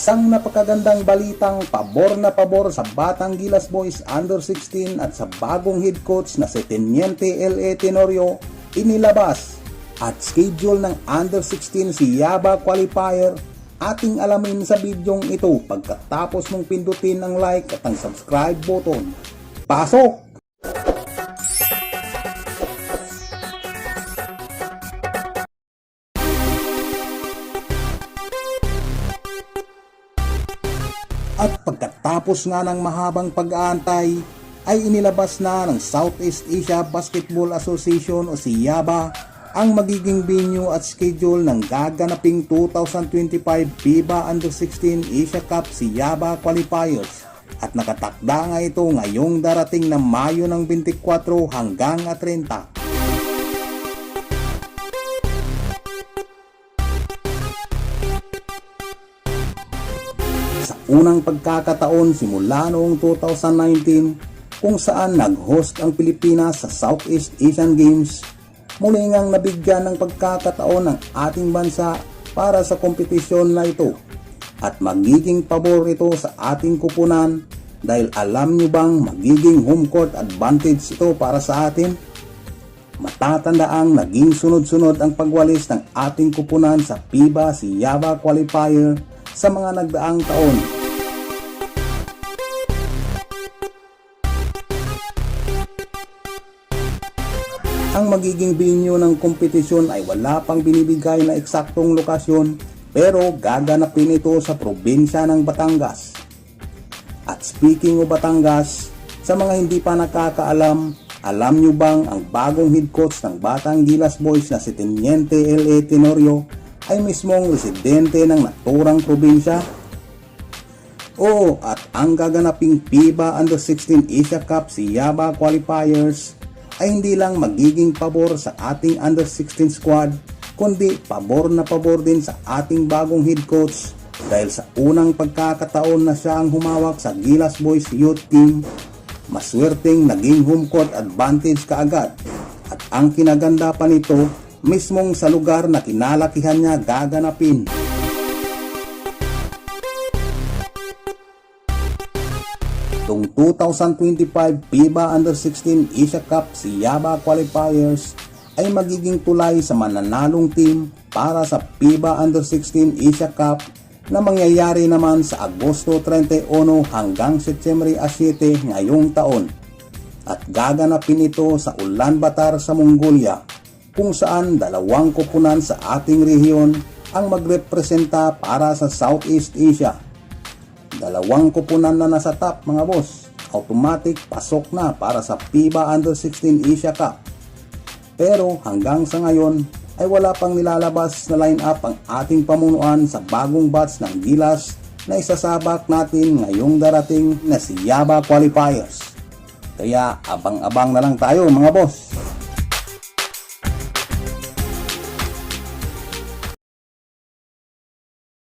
Isang napakagandang balitang pabor na pabor sa Batang Gilas Boys Under 16 at sa bagong head coach na si Teniente L.A. Tenorio inilabas at schedule ng Under 16 si Yaba Qualifier ating alamin sa bidyong ito pagkatapos mong pindutin ang like at ang subscribe button. Pasok! At pagkatapos nga ng mahabang pag-aantay, ay inilabas na ng Southeast Asia Basketball Association o si ang magiging venue at schedule ng gaganaping 2025 FIBA Under-16 Asia Cup si Qualifiers at nakatakda nga ito ngayong darating na Mayo ng 24 hanggang 30. Sa unang pagkakataon simula noong 2019 kung saan nag-host ang Pilipinas sa Southeast Asian Games, muli ngang nabigyan ng pagkakataon ng ating bansa para sa kompetisyon na ito at magiging pabor ito sa ating kupunan dahil alam nyo bang magiging home court advantage ito para sa atin? Matatandaang naging sunod-sunod ang pagwalis ng ating kupunan sa FIBA si Yaba Qualifier sa mga nagdaang taon. Ang magiging venue ng kompetisyon ay wala pang binibigay na eksaktong lokasyon pero gaganapin ito sa probinsya ng Batangas. At speaking of Batangas, sa mga hindi pa nakakaalam, alam nyo bang ang bagong head coach ng Batang Gilas Boys na si Teniente L.A. Tenorio ay mismong residente ng naturang probinsya? Oo, at ang gaganaping FIBA Under-16 Asia Cup si Yaba Qualifiers ay hindi lang magiging pabor sa ating Under-16 squad, kundi pabor na pabor din sa ating bagong head coach dahil sa unang pagkakataon na siya ang humawak sa Gilas Boys Youth Team, maswerteng naging home court advantage kaagad. At ang kinaganda pa nito, mismong sa lugar na kinalakihan niya gaganapin. Itong 2025 FIBA Under-16 Asia Cup si Yaba Qualifiers ay magiging tulay sa mananalong team para sa FIBA Under-16 Asia Cup na mangyayari naman sa Agosto 31 hanggang Setyembre 7 ngayong taon. At gaganapin ito sa Ulaanbaatar sa Mongolia kung saan dalawang kupunan sa ating rehiyon ang magrepresenta para sa Southeast Asia. Dalawang kupunan na nasa top mga boss. Automatic pasok na para sa FIBA Under-16 Asia Cup. Pero hanggang sa ngayon ay wala pang nilalabas na line-up ang ating pamunuan sa bagong batch ng Gilas na isasabak natin ngayong darating na si Yaba Qualifiers. Kaya abang-abang na lang tayo mga boss.